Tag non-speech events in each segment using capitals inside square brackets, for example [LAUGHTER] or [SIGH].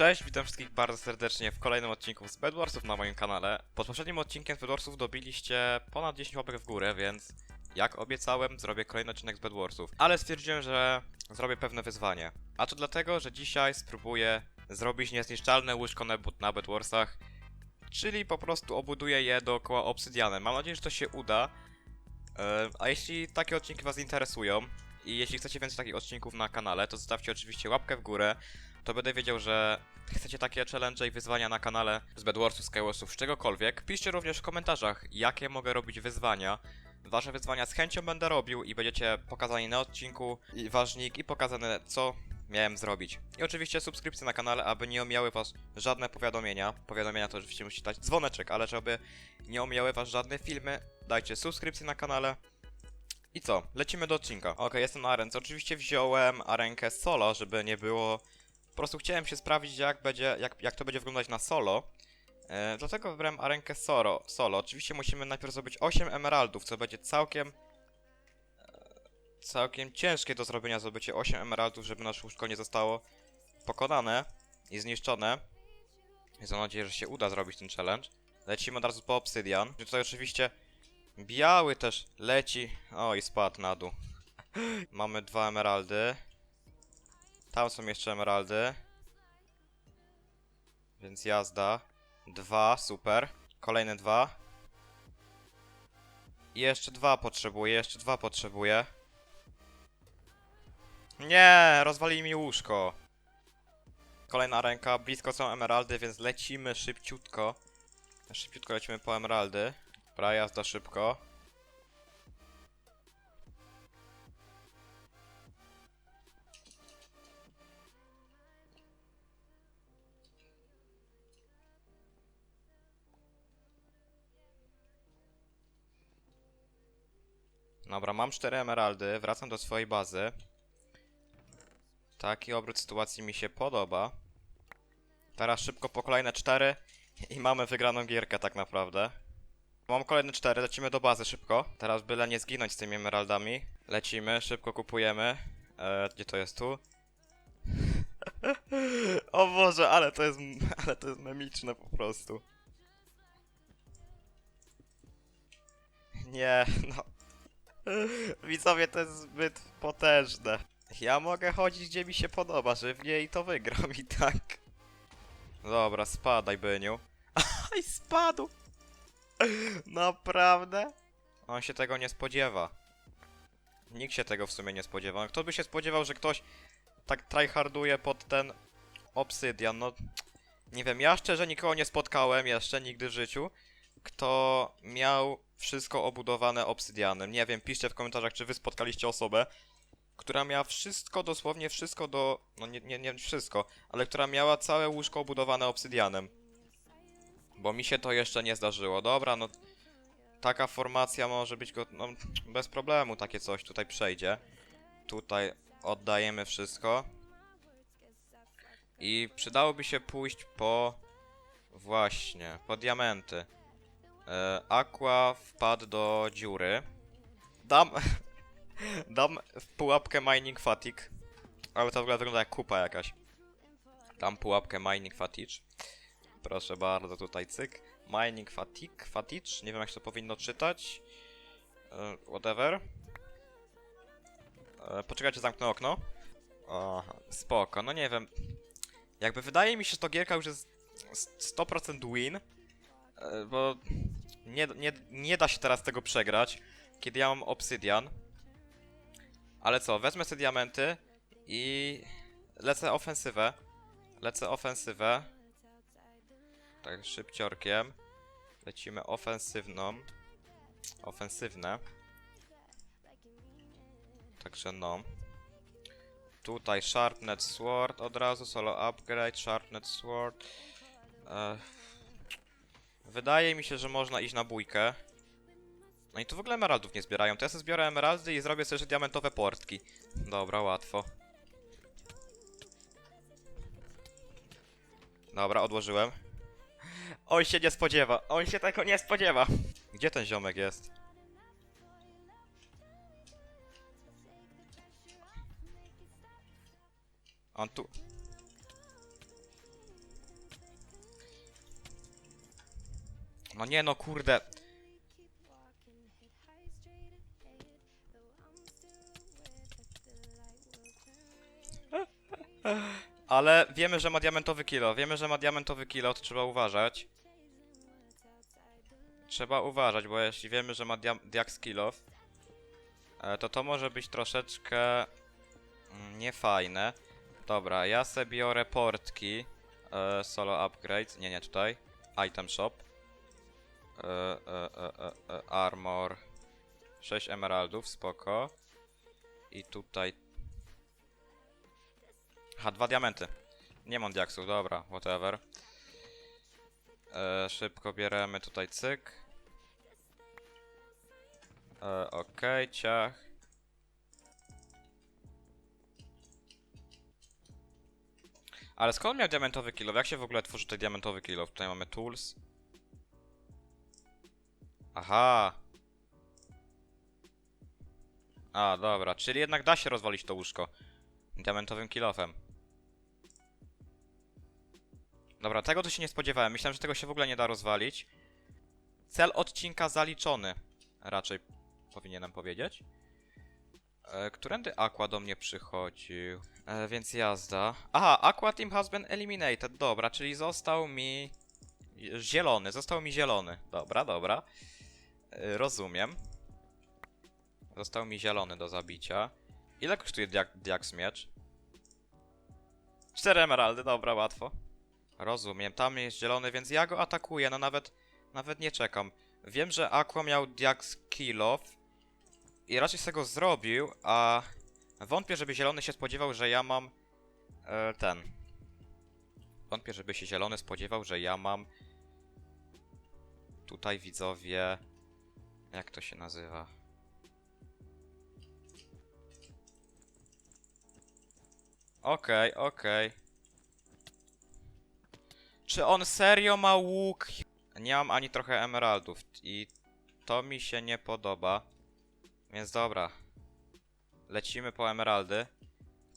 Cześć, witam wszystkich bardzo serdecznie w kolejnym odcinku z Bedwarsów na moim kanale. Pod poprzednim odcinkiem z Bedwarsów dobiliście ponad 10 łapek w górę, więc jak obiecałem, zrobię kolejny odcinek z Bedwarsów. Ale stwierdziłem, że zrobię pewne wyzwanie. A to dlatego, że dzisiaj spróbuję zrobić niezniszczalne łóżko na, Bedwarsach, czyli po prostu obuduję je dookoła obsydianem. Mam nadzieję, że to się uda. E, A jeśli takie odcinki Was interesują i jeśli chcecie więcej takich odcinków na kanale, to zostawcie oczywiście łapkę w górę, to będę wiedział, że chcecie takie challenge i wyzwania na kanale z Bedwarsów, Skywarsów, czegokolwiek. Piszcie również w komentarzach, jakie mogę robić wyzwania. Wasze wyzwania z chęcią będę robił i będziecie pokazani na odcinku i ważnik i pokazane co miałem zrobić. I oczywiście subskrypcje na kanale, aby nie omijały was żadne powiadomienia. Powiadomienia to oczywiście musicie dać dzwoneczek, ale żeby nie omijały was żadne filmy, dajcie subskrypcję na kanale. I co? Lecimy do odcinka. Okej, jestem na arence. Oczywiście wziąłem arenkę solo, żeby nie było po prostu chciałem się sprawdzić, jak, będzie, jak, jak to będzie wyglądać na solo. E, dlatego wybrałem arenkę solo, solo. Oczywiście musimy najpierw zrobić 8 emeraldów, co będzie całkiem... e, Całkiem ciężkie do zrobienia, zdobycie 8 emeraldów, żeby nasze łóżko nie zostało pokonane i zniszczone. Więc mam nadzieję, że się uda zrobić ten challenge. Lecimy od razu po obsydian. Tutaj oczywiście biały też leci. O, i spadł na dół. [LAUGHS] Mamy dwa emeraldy. Tam są jeszcze emeraldy. Więc jazda. Dwa, super. Kolejne dwa. I jeszcze dwa potrzebuję, jeszcze dwa potrzebuję. Nie, rozwali mi łóżko. Kolejna ręka, blisko są emeraldy, więc lecimy szybciutko. Szybciutko lecimy po emeraldy. Dobra, jazda szybko. Dobra, mam 4 emeraldy, wracam do swojej bazy. Taki obrót sytuacji mi się podoba. Teraz szybko po kolejne 4 i mamy wygraną gierkę tak naprawdę. Mam kolejne 4, lecimy do bazy szybko. Teraz byle nie zginąć z tymi emeraldami. Lecimy, szybko kupujemy. E, gdzie to jest tu? [LAUGHS] o Boże, ale to jest, [LAUGHS] ale to jest memiczne po prostu. Nie, [LAUGHS] no. Widzowie, to jest zbyt potężne. Ja mogę chodzić gdzie mi się podoba, żywnie i to wygram i tak. Dobra, spadaj, Byniu. [LAUGHS] Aj, spadł! Naprawdę? On się tego nie spodziewa. Nikt się tego w sumie nie spodziewa. Kto by się spodziewał, że ktoś tak tryharduje pod ten obsydian? No, nie wiem, ja szczerze nikogo nie spotkałem jeszcze nigdy w życiu, kto miał wszystko obudowane obsydianem. Nie wiem, piszcie w komentarzach, czy wy spotkaliście osobę, która miała wszystko, dosłownie wszystko do... No nie, nie, nie wszystko, ale która miała całe łóżko obudowane obsydianem. Bo mi się to jeszcze nie zdarzyło. Dobra, no... Taka formacja może być go... No, bez problemu takie coś tutaj przejdzie. Tutaj oddajemy wszystko. I przydałoby się pójść po... Właśnie, po diamenty. E, Aqua wpadł do dziury. Dam... [LAUGHS] Dam w pułapkę Mining Fatigue. Ale to w ogóle wygląda jak kupa jakaś. Dam pułapkę Mining Fatigue. Proszę bardzo, tutaj cyk. Mining Fatigue, Fatigue, nie wiem jak się to powinno czytać. E, whatever. E, poczekajcie, zamknę okno. Aha, spoko, no nie wiem. Jakby wydaje mi się, że to gierka już jest s- 100% win. Bo nie, nie, nie da się teraz tego przegrać, kiedy ja mam obsydian. Ale co, wezmę sobie diamenty i lecę ofensywę. Lecę ofensywę. Tak, szybciorkiem. Lecimy ofensywną. Ofensywne. Także no. Tutaj Sharpnet Sword od razu, solo upgrade, Sharpnet Sword. Ech. Wydaje mi się, że można iść na bójkę. No i tu w ogóle emeraldów nie zbierają. To ja sobie zbiorę emeraldy i zrobię sobie diamentowe portki. Dobra, łatwo. Dobra, odłożyłem. On się nie spodziewa. On się tego nie spodziewa. Gdzie ten ziomek jest? On tu. No nie no, kurde. Ale wiemy, że ma diamentowy kilo. Wiemy, że ma diamentowy kilo, to trzeba uważać. Trzeba uważać, bo jeśli wiemy, że ma dia diak kilo, e, to to może być troszeczkę mm, niefajne. Dobra, ja sobie biorę portki. E, solo upgrade. Nie, nie, tutaj. Item shop. E, e, e, e, e, armor. 6 emeraldów, spoko. I tutaj. Aha, dwa diamenty. Nie mam diaksów, dobra, whatever. E, szybko bierzemy tutaj cyk. E, Okej, ciach. Ale skąd miał diamentowy kilo? Jak się w ogóle tworzy tutaj diamentowy kilo? Tutaj mamy tools. Aha. A, dobra, czyli jednak da się rozwalić to łóżko. Diamentowym kilofem. Dobra, tego to się nie spodziewałem. Myślałem, że tego się w ogóle nie da rozwalić. Cel odcinka zaliczony. Raczej powinienem powiedzieć. E, którędy Aqua do mnie przychodził? E, więc jazda. Aha, Aqua Team has been eliminated. Dobra, czyli został mi... Zielony, został mi zielony. Dobra, dobra. E, rozumiem. Został mi zielony do zabicia. Ile kosztuje diak miecz? 4 emeraldy, dobra, łatwo. Rozumiem, tam jest zielony, więc ja go atakuję, no nawet, nawet nie czekam. Wiem, że Aqua miał Diaks Kill Off i raczej z tego zrobił, a wątpię, żeby zielony się spodziewał, że ja mam e, ten. Wątpię, żeby się zielony spodziewał, że ja mam tutaj widzowie. Jak to się nazywa? Okej, okej. Czy on serio ma łuk? Nie mam ani trochę emeraldów i to mi się nie podoba. Więc dobra. Lecimy po emeraldy.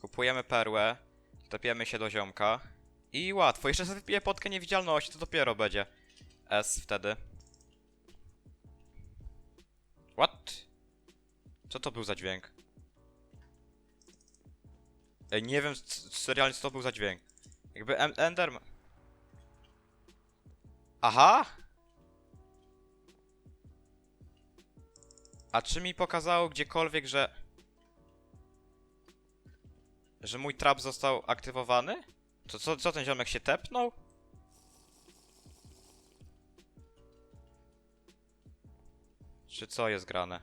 Kupujemy perłę. Topiemy się do ziomka. I łatwo. Jeszcze sobie wypiję potkę niewidzialności, to dopiero będzie. S wtedy. What? Co to był za dźwięk? Ej, nie wiem serialnie co to był za dźwięk. Jakby em Enderman... Aha! A czy mi pokazało gdziekolwiek, że... Że mój trap został aktywowany? To co, co ten ziomek się tepnął? Czy co jest grane?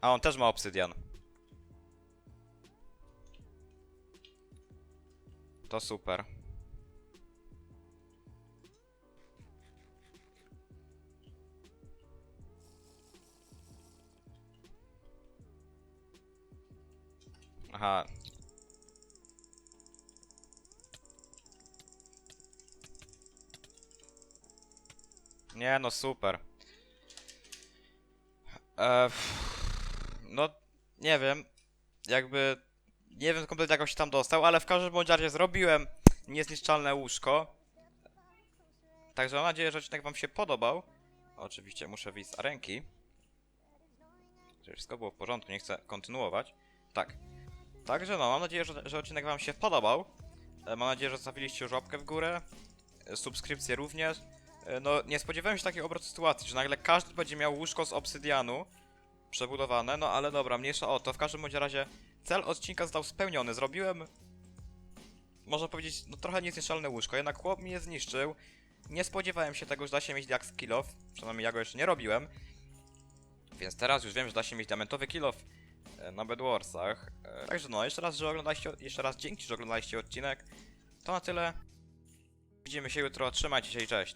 A on też ma obsydian. To super. Aha. Nie no, super. No, nie wiem. Jakby. Nie wiem kompletnie jak on się tam dostał, ale w każdym bądź razie zrobiłem niezniszczalne łóżko. Także mam nadzieję, że odcinek wam się podobał. Oczywiście muszę wyjść z arenki. Żeby wszystko było w porządku, nie chcę kontynuować. Tak. Także no, mam nadzieję, że, że odcinek wam się podobał. E, Mam nadzieję, że zostawiliście już łapkę w górę. e, Subskrypcję również. E, No, nie spodziewałem się takiej obrotu sytuacji, że nagle każdy będzie miał łóżko z obsydianu przebudowane, no ale dobra, mniejsza o to. W każdym bądź razie cel odcinka został spełniony. Zrobiłem, można powiedzieć, no trochę niezniszczalne łóżko, jednak chłop mi je zniszczył. Nie spodziewałem się tego, że da się mieć jak kill off, przynajmniej ja go jeszcze nie robiłem. Więc teraz już wiem, że da się mieć diamentowy kill off na Bedwarsach. E, Także no, jeszcze raz, że oglądaliście, jeszcze raz dzięki, że oglądaliście odcinek. To na tyle. Widzimy się jutro, trzymajcie się i cześć.